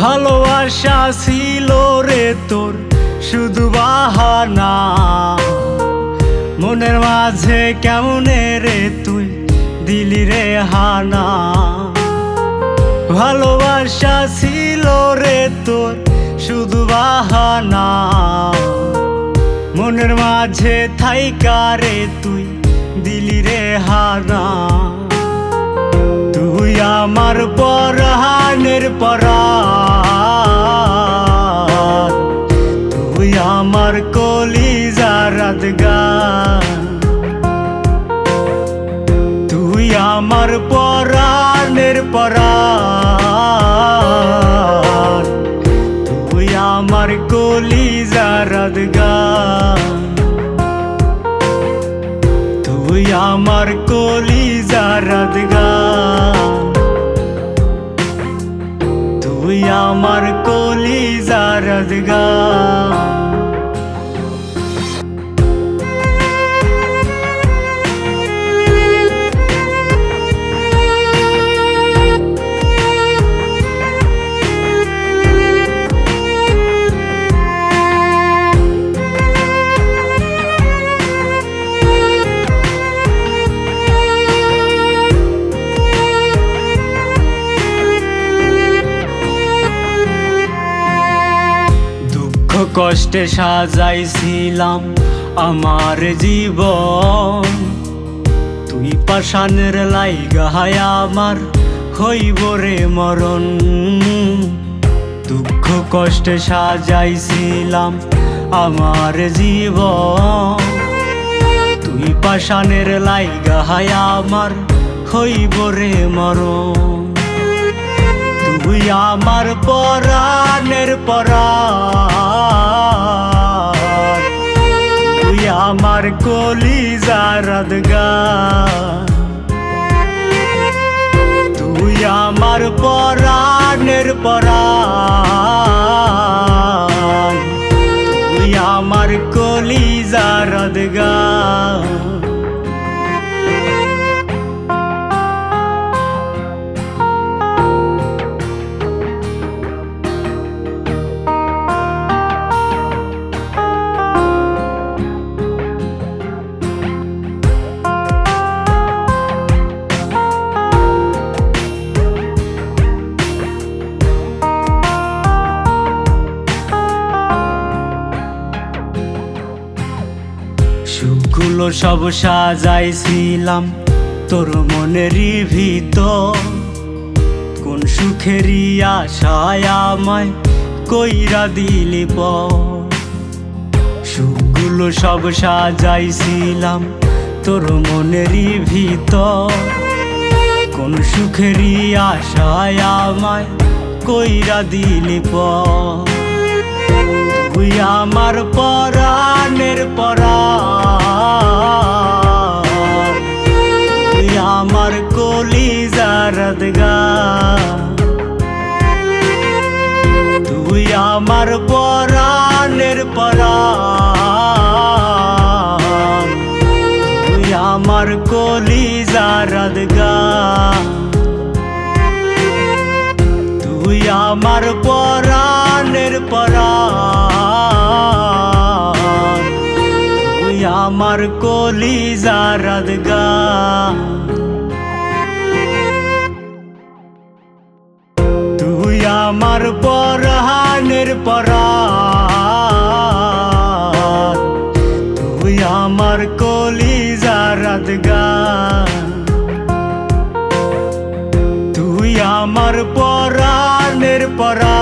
ভালোবাসা ছিল রে তোর, শুধু বাহানা। মনের মাঝে কেমনে রে তুই দিলি রে হানা? ভালোবাসা ছিল রে তোর, শুধু বাহানা। মনের মাঝে থাইকা রে তুই দিলি রে হানা। তুই আমার পরহানের পরাণ কলিজার গান তুই আমার পরাণের পরাণ। তুই আমার কলিজার গান তুই আমার কলিজার গান তুই আমার কলিজার গান কষ্টে সাজাইছিলাম আমার জীবন। তুই পাশানের লাইগাহায় আমার, হইব রে মরণ। দুঃখ কষ্টে সাজাইছিলাম আমার জীবন। তুই পাশানের লাইগাহায় আমার, হইব রে মরণ। তুই আমার পরাণের পরাণ আমার কলিজার গান তুই আমার পরাণের পরাণ সুখগুলো সব সাজাইছিলাম। তোর মনেরই ভিতর কোন সুখেরই আশায় আমায় কইরা দিলি প সুখগুলো সব সাজাইছিলাম, তোর মনেরই ভিতর কোন সুখেরই আশায় আমায় কইরা দিলি প তুই আমার পরাণ আমার পরাণের পরাণ তুই আমার কলিজার গান তুই আমার পরাণের পরাণ তুই আমার কলিজার গান তুই আমার পরাণ। তুই আমার কলিজার গান তুই আমার পরাণের পরাণ।